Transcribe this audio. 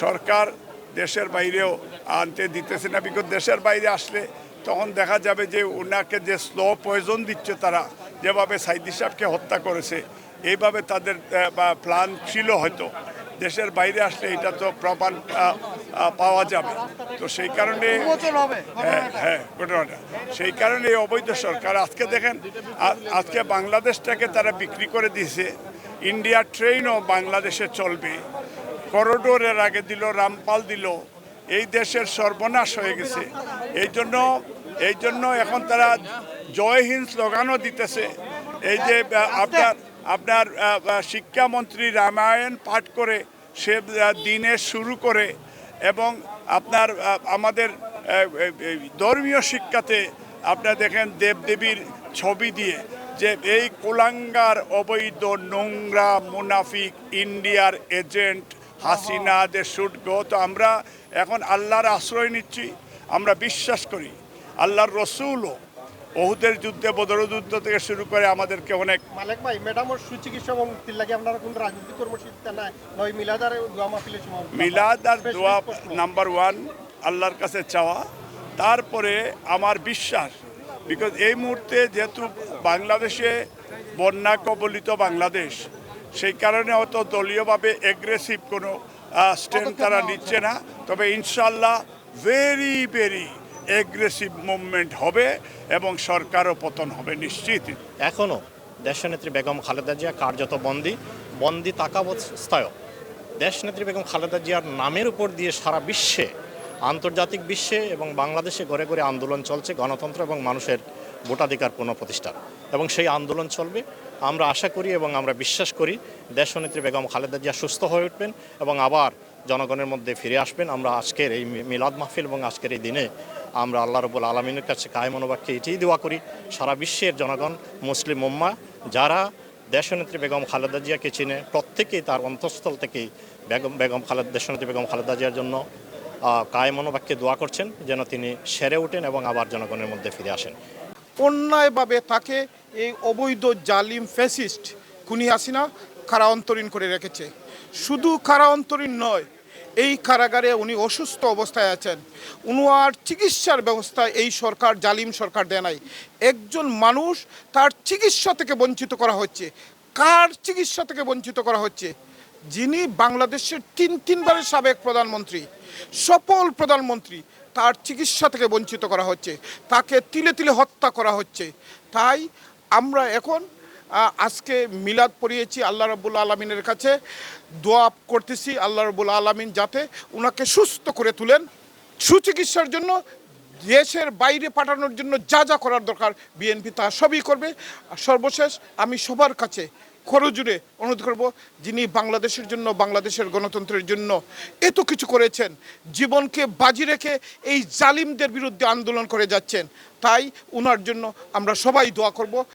সরকার দেশের বাইরেও আনতে দিতেছে না। বিকজ দেশের বাইরে আসলে তখন দেখা যাবে যে ওনাকে যে স্লো পয়জন দিচ্ছে তারা যেভাবে সাইদি সাহেবকে হত্যা করেছে এইভাবে তাদের প্ল্যান ছিল হয়তো। দেশের বাইরে আসলে এটা তো প্রমাণ পাওয়া যাবে। তো সেই কারণে হ্যাঁ হ্যাঁ ঘটনাটা সেই কারণে এই অবৈধ সরকার আজকে দেখেন আজকে বাংলাদেশটাকে তারা বিক্রি করে দিয়েছে। ইন্ডিয়া ট্রেনও বাংলাদেশে চলবে। করিডোরের আগে দিল, রামপাল দিল, এই দেশের সর্বনাশ হয়ে গেছে। এই জন্য এই জন্য এখন তারা জয় হিন্দ স্লোগানও দিতেছে। এই যে আপনার আপনার শিক্ষামন্ত্রী রামায়ণ পাঠ করে, সে দিনে শুরু করে এবং আপনার আমাদের ধর্মীয় শিক্ষাতে আপনার দেখেন দেবদেবীর ছবি দিয়ে যে এই কোলাঙ্গার অবৈধ নোংরা, মুনাফিক, ইন্ডিয়ার agent Hasina they should go তো আমরা এখন আল্লাহর আশ্রয় নিচ্ছি। আমরা বিশ্বাস করি আল্লাহর রসুলও বহুদের যুদ্ধে বদর যুদ্ধ থেকে শুরু করে আমাদেরকে অনেক মালিক ভাই ম্যাডামর সুচিকিৎসা এবং মুক্তির লাগে আপনারা কোন রাজনৈতিক কর্মসূচিতে নাই নয় মিলাদার দোয়া মাহফিলের সময় মিলাদ আর দোয়া নাম্বার ওয়ান আল্লাহর কাছে চাওয়া। তারপরে আমার বিশ্বাস বিকজ এই মুহূর্তে যেহেতু বাংলাদেশে বন্যা কবলিত বাংলাদেশ সেই কারণে অত দলীয়ভাবে এগ্রেসিভ কোনো স্ট্যান্ড তারা নিচ্ছে না। তবে ইনশাল্লাহ ভেরি ভেরি এগ্রেসিভ মুভমেন্ট হবে এবং সরকারও পতন হবে নিশ্চিত। এখনও দেশনেত্রী বেগম খালেদা জিয়া কার্যত বন্দী বন্দি তাকাবস্থায় দেশনেত্রী বেগম খালেদা জিয়ার নামের উপর দিয়ে সারা বিশ্বে আন্তর্জাতিক বিশ্বে এবং বাংলাদেশে ঘরে ঘরে আন্দোলন চলছে, গণতন্ত্র এবং মানুষের ভোটাধিকার পুনঃপ্রতিষ্ঠা এবং সেই আন্দোলন চলবে। আমরা আশা করি এবং আমরা বিশ্বাস করি দেশনেত্রী বেগম খালেদা জিয়া সুস্থ হয়ে উঠবেন এবং আবার জনগণের মধ্যে ফিরে আসবেন। আমরা আজকের এই মিলাদ মাহফিল এবং আজকের এই দিনে আমরা আল্লাহ রবুল আলমিনের কাছে কায় মনোবাক্যে এটাই দোয়া করি, সারা বিশ্বের জনগণ, মুসলিম উম্মা, যারা দেশনেত্রী বেগম খালেদা জিয়াকে চিনে, প্রত্যেকেই তার অন্তঃস্থল থেকেই বেগম বেগম খালেদ, দেশনেত্রী বেগম খালেদা জিয়ার জন্য কায় মনোবাক্যে দোয়া করছেন যেন তিনি সেরে ওঠেন এবং আবার জনগণের মধ্যে ফিরে আসেন। অন্যায়ভাবে তাকে এই অবৈধ জালিম ফ্যাসিস্ট খুনি হাসিনা কারা অন্তরীণ করে রেখেছে। শুধু কারা অন্তরীণ নয়, এই কারাগারে উনি অসুস্থ অবস্থায় আছেন। উনার চিকিৎসার ব্যবস্থা এই সরকার, জালিম সরকার দেয় নাই। একজন মানুষ তার চিকিৎসা থেকে বঞ্চিত করা হচ্ছে। কার চিকিৎসা থেকে বঞ্চিত করা হচ্ছে? যিনি বাংলাদেশের তিন তিনবারের সাবেক প্রধানমন্ত্রী, সফল প্রধানমন্ত্রী, তার চিকিৎসা থেকে বঞ্চিত করা হচ্ছে, তাকে তিলে তিলে হত্যা করা হচ্ছে। তাই আমরা এখন আজকে মিলাদ পড়িয়েছি আল্লাহ রব্বুল আলমিনের কাছে। দোয়া করতেছি আল্লাহ রব্বুল আলমিন যাতে ওনাকে সুস্থ করে তুলেন। সুচিকিৎসার জন্য, দেশের বাইরে পাঠানোর জন্য যা যা করার দরকার, বিএনপি তা সবই করবে। সর্বশেষ আমি সবার কাছে খরজুড়ে অনুরোধ করব, যিনি বাংলাদেশের জন্য, বাংলাদেশের গণতন্ত্রের জন্য এত কিছু করেছেন, জীবনকে বাজি রেখে এই জালিমদের বিরুদ্ধে আন্দোলন করে যাচ্ছেন, তাই ওনার জন্য আমরা সবাই দোয়া করব।